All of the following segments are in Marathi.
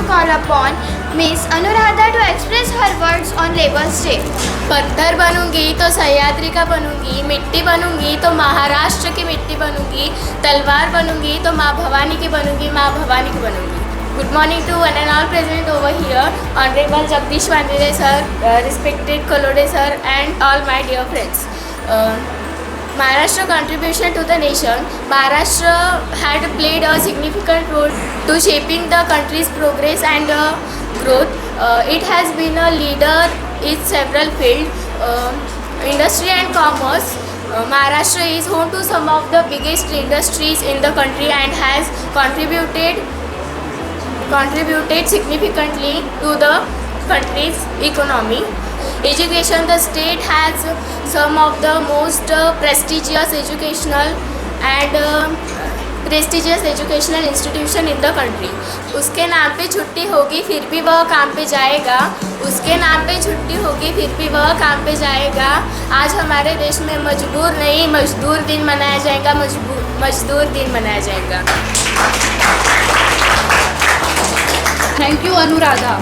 call upon Miss Anuradha to express her words on Labour's Day. पत्थर बनूंगी तो सह्याद्री का बनूंगी मिट्टी बनूंगी तो महाराष्ट्र की मिट्टी बनूंगी तलवार बनूंगी तो माँ भवानी की बनूंगी माँ भवानी की बनूंगी good morning to one and all present over here honourable Jagdish Wandere sir respected Kalode sir and all my dear friends Maharashtra contribution to the nation, Maharashtra had played a significant role to shaping the country's progress and uh, growth. Uh, it has been a leader in several fields, uh, industry and commerce. Uh, Maharashtra is home to some of the biggest industries in the country and has contributed contributed significantly to the country's economy. Education, the state has some of the most uh, prestigious educational and uh, prestigious educational institution in the country. उसके नाम पे छुट्टी होगी फिर भी वह काम पे जाएगा उसके नाम पे छुट्टी होगी फिर भी वह काम पे जाएगा आज हमारे देश में मजबूर नहीं मजदूर दिन मनाया जाएगा मजबूर मजदूर दिन मनाया जाएगा थैंक यू अनुराधा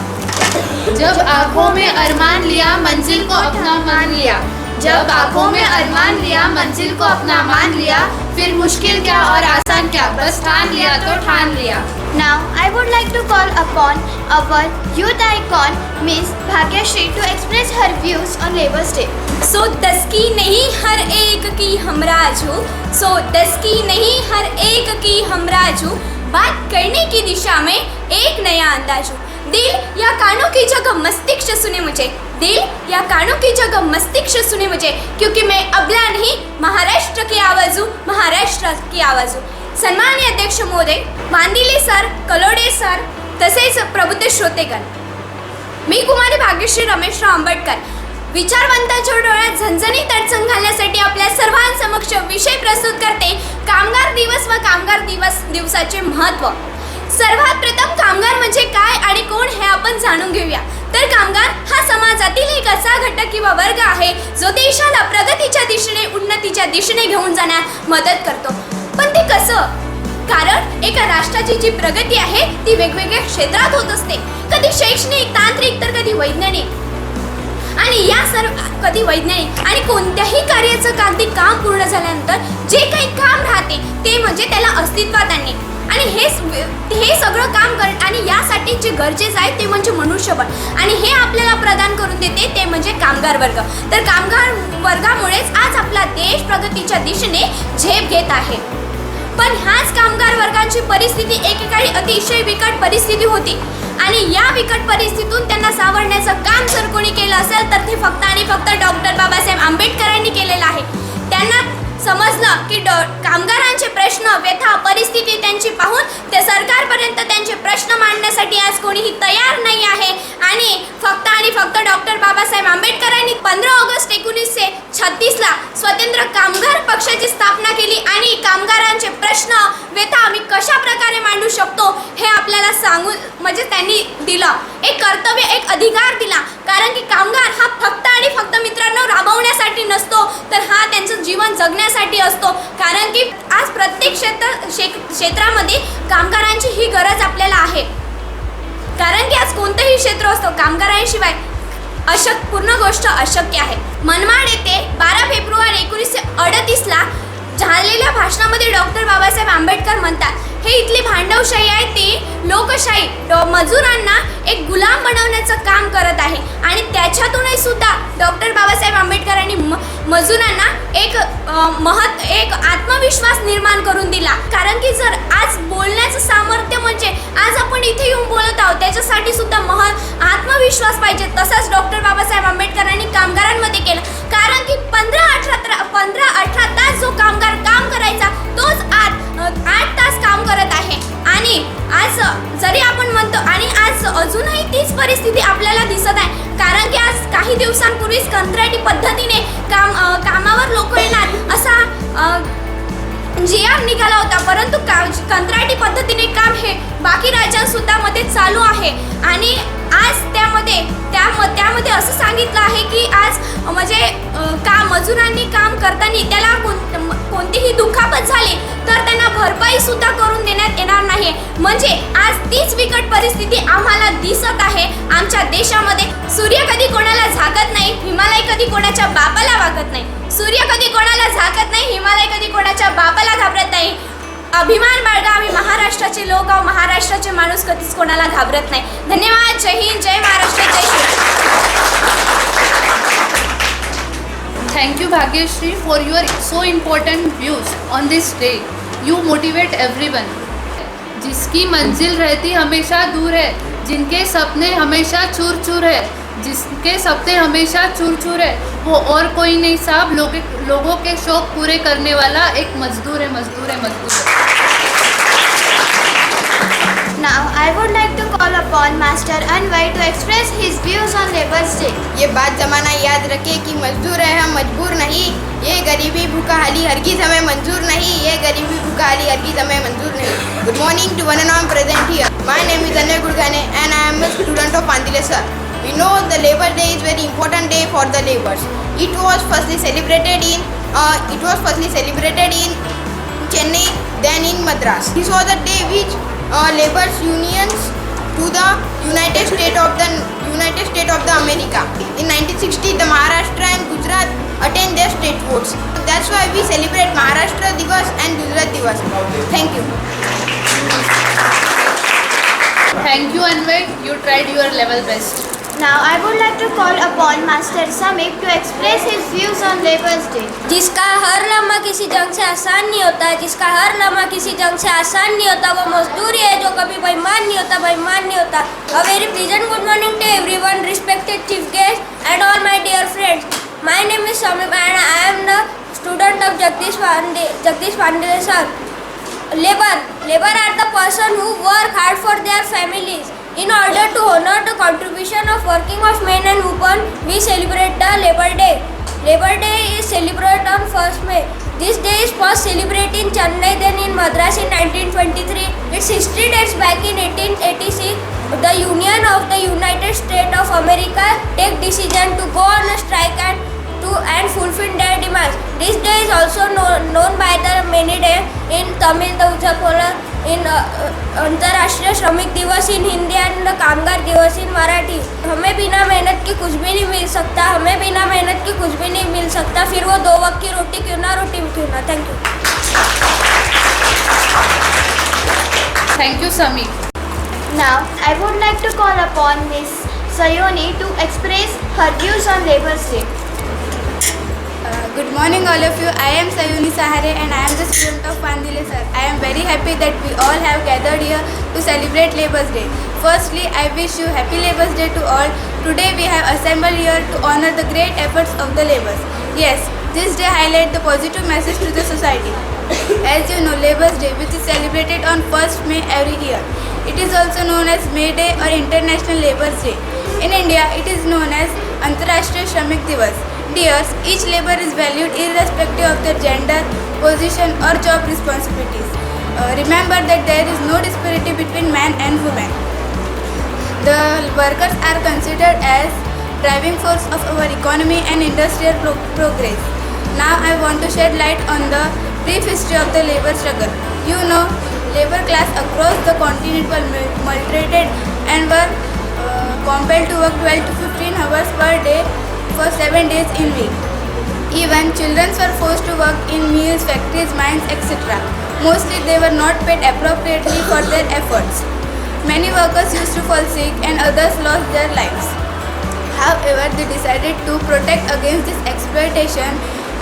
जब आँखों में अरमान लिया मंजिल को अपना मान लिया। जब आँखों में अरमान लिया मंजिल को अपना मान लिया फिर मुश्किल क्या और आसान क्या? बस ठान लिया तो ठान लिया। Now, I would like to call upon our youth icon Miss Bhagyashree to express her views on Labour's Day. सो दस की नहीं हर एक की हमराज हूँ सो दस की नहीं हर एक की हमराज हूँ बात करने की दिशा में एक नया अंदाज हूँ दिल या कानों की जगह मस्तिष्क सुने मुझे. दिल या कानों की जगह मस्तिष्क सुने मुझे क्योंकि मैं अबला नहीं महाराष्ट्र की आवाज हूँ महाराष्ट्र की आवाज. हूँ सन्मान्य अध्यक्ष महोदय मांदिले सर कलोडे सर तसेच प्रबुद्ध श्रोतेगण. मी कुमारी भाग्यश्री रमेशराव आंबेडकर. विचारवंताच्या डोळ्यात झणझणीत अडचण घालण्यासाठी आपल्या सर्वांसमक्ष विषय प्रस्तुत करते कामगार दिवस व कामगार दिवस दिवसाचे महत्त्व सर्वात प्रथम कामगार म्हणजे काय आणि कोण हे आपण जाणून घेऊया. तर कामगार हा समाजातील एक असा घटक किंवा वर्ग आहे जो देशाला प्रगतीच्या दिशेने उन्नतीच्या दिशेने घेऊन जाण्यात मदत करतो. पण ते कसं? कारण एका राष्ट्राची जी प्रगती आहे ती वेगवेगळ्या क्षेत्रात होत असते. कधी शैक्षणिक तांत्रिक तर कधी वैज्ञानिक. आणि या सर्व कधी वैज्ञानिक आणि कोणत्याही कार्याचं कागदी काम पूर्ण झाल्यानंतर जे काही काम राहते ते म्हणजे त्याला अस्तित्वात आणणे. आणि हे हे सगळं काम कर आणि यासाठी जे गरजेचं आहे ते म्हणजे मनुष्यबळ. आणि हे आपल्याला प्रदान करून देते ते म्हणजे कामगार वर्ग. तर कामगार वर्गामुळेच आज आपला देश प्रगतीच्या दिशेने झेप घेत आहे. पण ह्याच कामगार वर्गांची परिस्थिती एकेकाळी अतिशय बिकट परिस्थिती होती. आणि या बिकट परिस्थितीतून त्यांना सावरण्याचं काम जर कोणी केलं असेल तर ते फक्त आणि फक्त डॉक्टर बाबासाहेब आंबेडकरांनी केलेलं आहे. त्यांना समजलं की डॉ कामगारांचे प्रश्न व्यथा परिस्थिती त्यांची पाहून ते सरकारपर्यंत त्यांचे प्रश्न करण्यासाठी आज कोणीही तयार नाही आहे. आणि फक्त आणि फक्त डॉक्टर बाबासाहेब आंबेडकरांनी पंधरा ऑगस्ट एकोणीसशे छत्तीसला स्वतंत्र कामगार पक्षाची स्थापना केली. आणि कामगारांचे प्रश्न व्यथा आम्ही कशा प्रकारे मांडू शकतो हे आपल्याला सांगू म्हणजे त्यांनी दिलं. एक कर्तव्य एक अधिकार दिला. कारण की कामगार हा फक्त आणि फक्त मित्रांनो राबवण्यासाठी नसतो तर हा त्यांचं जीवन जगण्यासाठी असतो. कारण की आज प्रत्येक क्षेत्र शे- क्षेत्र असतो. कामगारांशिवाय अशक पूर्ण गोष्ट अशक्य आहे. मनमाड येथे बारा फेब्रुवारी एकोणीसशे अडतीसला झालेल्या भाषणामध्ये डॉक्टर बाबासाहेब आंबेडकर म्हणतात हे इथली भांडवशाही आहे ती लोकशाही डॉ- मजुरांना एक गुलाम बनवण्याचं काम करत आहे. आणि त्याच्यातूनही सुद्धा डॉक्टर बाबासाहेब आंबेडकरांनी म मजुरांना एक महत् एक आत्मविश्वास निर्माण करून दिला. कारण की जर आज बोलण्याचं सामर्थ्य म्हणजे आज आपण इथे येऊन बोलत आहोत त्याच्यासाठी सुद्धा मह आत्मविश्वास पाहिजे. तसाच डॉक्टर बाबासाहेब आंबेडकरांनी कामगारांमध्ये केलं. कारण की पंधरा अठरा पंधरा चालू आहे. आणि आज त्यामध्ये त्या त्यामध्ये असं सांगितलं आहे की आज म्हणजे का काम मजुरांनी काम करताना त्याला कोण कोणतीही दुखापत झाली तर त्यांना भरपाई सुद्धा करून देण्यात येणार नाही. म्हणजे आज तीच बिकट परिस्थिती आम्हाला दिसत आहे. आमच्या देशामध्ये सूर्य कधी कोणाला झाकत नाही हिमालय कधी कोणाच्या बापाला वागत नाही. सूर्य कधी कोणाला झाकत नाही हिमालय कधी कोणाच्या बापाला घाबरत नाही. महाराष्ट्राचे लोक आहो महाराष्ट्राचे माणूस कधीच कोणाला घाबरत नाही. धन्यवाद. जय हिंद जय महाराष्ट्र जय Shri thank you Bhagyashree for your so important important on this day you motivate motivate जिसकी मंजिल रहती हमेशा दूर है जिनके सपने हमेशा चूर चूर है जिसके सपने हमेशा चूर चूर है वो और कोई नहीं साहब लोग लोगों के शौक पूरे करने वाला एक मजदूर है मजदूर है मजदूर है। Now, I would like to call upon Master Anvay to express his views on Labour's Day. ये बात जमाना याद रखे कि मजदूर है हम मजबूर नहीं ये गरीबी भूखाली हरगिज हमें मंजूर नहीं ये गरीबी भूखाली हरगिज हमें मंजूर नहीं good morning to one and all present here my name is Anil Gudgane and I am a student of Pandile sir we know the labor day is very important day for the laborers it was firstly celebrated in uh, it was firstly celebrated in Chennai then in Madras this was the day which uh, laborers unions to the United States of the United States of the America. In 1960, the Maharashtra and Gujarat attained their state votes. That's why we celebrate Maharashtra Divas and Gujarat Divas. Thank you. Thank you Anvay, you tried your level best. Now, I would like to call upon Master Samik to express views on Labour's Day. जिसका हर लम्हा किसी जंग से आसान नहीं होता, जिसका हर लम्हा किसी जंग से आसान नहीं होता, वो मजदूरी है जो कभी बेईमान नहीं होता, बेईमान नहीं होता। A very pleasant good morning to everyone respected chief guest and all my dear friends my name is Sameep and I am the student of Jagdish Pande Jagdish Pande sir labor labor are the person who work hard for their families. In order to honor the contribution of working of men and women, we celebrate the labor day. Labor day is celebrated on 1st may this day is first celebrated in chennai then in madras in 1923 its history dates back in 1886 the union of the united states of america take decision to go on a strike and to and fulfill their demands. This day is also known, known by the many day in Tamil, the Ujjapola, uh, अंतर्राष्ट्रीय श्रमिक दिवस इन हिंदी एंड कामगार दिवस इन मराठी हमें बिना मेहनत के कुछ भी नहीं मिल सकता हमें बिना मेहनत के कुछ भी नहीं मिल सकता फिर वो दो वक्त की रोटी क्यों ना रोटी क्यों ना thank you Thank you Samik. Now, I would like to call upon Miss Sayoni to express her views on Labour's Day. Good morning all of you. I am Sayuni Sahare and I am the student of Pandile sir. I am very happy that we all have gathered here to celebrate Labour's Day. Firstly, I wish you happy Labour's Day to all. Today we have assembled here to honor the great efforts of the labourers. Yes, this day highlight the positive message to the society. As you know, Labour's Day, which is celebrated on 1st May every year. It is also known as May Day or International Labour's Day. In India, it is known as Antarashtriya Shramik Divas. Dears, each labor is valued irrespective of their gender, position or job responsibilities. Uh, remember that there is no disparity between man and woman. The workers are considered as driving force of our economy and industrial pro- progress. Now I want to shed light on the brief history of the labor struggle. You know, labor class across the continent were maltreated and were uh, compelled to work 12 to 15 hours per day for 7 days in week. Even children were forced to work in mills, factories, mines, etc. Mostly they were not paid appropriately for their efforts. Many workers used to fall sick and others lost their lives. However, they decided to protect against this exploitation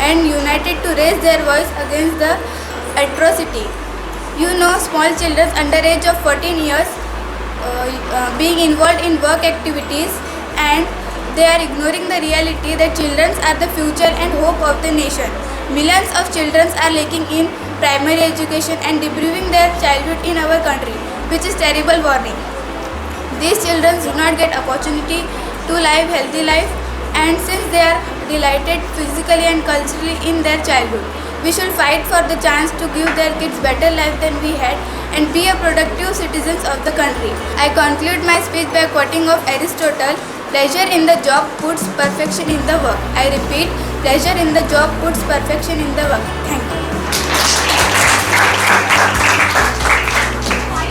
and united to raise their voice against the atrocity. You know, small children under age of 14 years uh, uh, being involved in work activities and they are ignoring the reality that children are the future and hope of the nation. Millions of children are lacking in primary education and depriving their childhood in our country, which is terrible warning. These children do not get opportunity to live healthy life and since they are delighted physically and culturally in their childhood, We should fight for the chance to give their kids better life than we had and be a productive citizens of the country. I conclude my speech by quoting of Aristotle, pleasure in the job puts perfection in the work. I repeat, pleasure in the job puts perfection in the work. Thank you.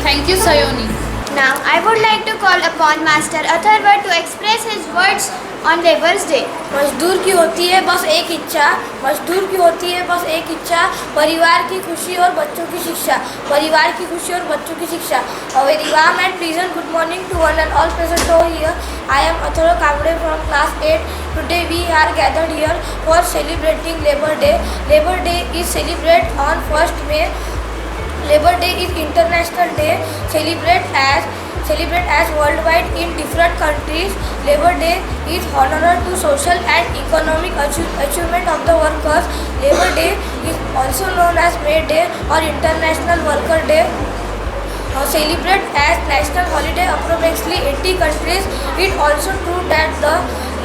Thank you, Sayoni. Now, I would like to call upon Master Atharva to express his words on Labour's Day. मजदूर की होती है बस एक इच्छा मजदूर की होती है बस एक इच्छा परिवार की खुशी और बच्चों की शिक्षा परिवार की खुशी और बच्चों की शिक्षा A very warm and pleasant good morning to one and all present over here. I am Atharo Kamde from class 8. Today we are gathered here for celebrating Labor Day. Labor Day is celebrated on 1st May. Labor Day is international day celebrated as celebrate as worldwide in different countries. Labor Day is honor to social and economic achievement of the workers. Labor Day is also known as May Day or International Worker Day. Uh, celebrate as national holiday approximately 80 countries. It also true that the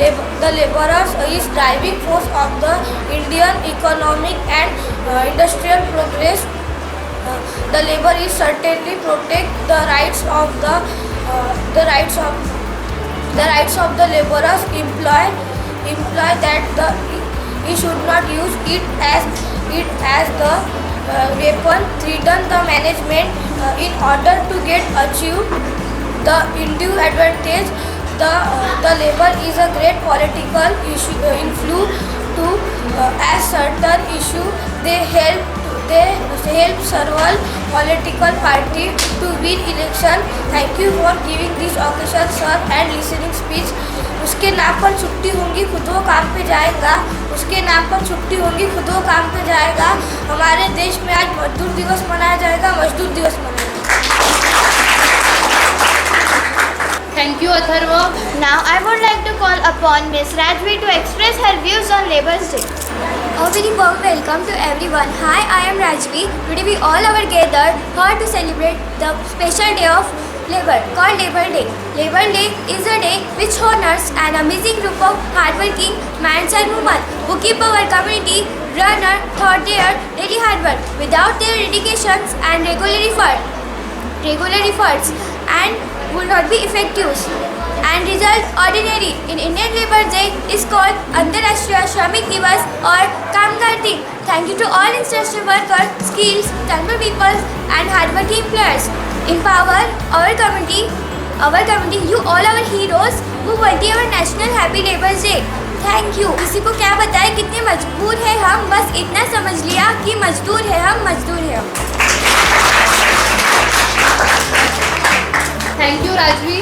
the laborers is driving force of the Indian economic and uh, industrial progress. The labor is certainly protect the rights of the uh, the rights of the rights of the laborers employ imply that the he should not use it as it as the uh, weapon. Threaten the management uh, in order to get achieve the undue advantage the the labor is a great political issue influence to as certain issue they help they help several political party to win election thank you for giving this occasion sir and listening speech उसके नाम पर छुट्टी होंगी खुद वो काम पे जाएगा उसके नाम पर छुट्टी होंगी खुद वो काम पे जाएगा हमारे देश में आज मजदूर दिवस मनाया जाएगा मजदूर दिवस मनाया Thank you, Atharva. Now I would like to call upon Ms. Rajvi to express her views on Labor's Day. A very warm welcome to everyone. Hi, I am Rajvi. Today we all are gathered here to celebrate the special day of labor called Labor Day. Labor Day is a day which honors an amazing group of hardworking men and women who keep our community runner throughout their daily hard work. Without their dedications and regular effort, regular efforts and would not be effective and result ordinary in Indian Labour Day is called Antarashtriya Shramik Divas or Kamgar Din. Thank you to all international workers, skills, talented people and hardworking players. Empower our community, our community, you all our heroes who worthy our National Happy Labour Day. Thank you किसी को क्या बताए कितने मजबूर है हम बस इतना समझ लिया कि मजदूर है हम मजदूर है हम Thank you, Rajvi.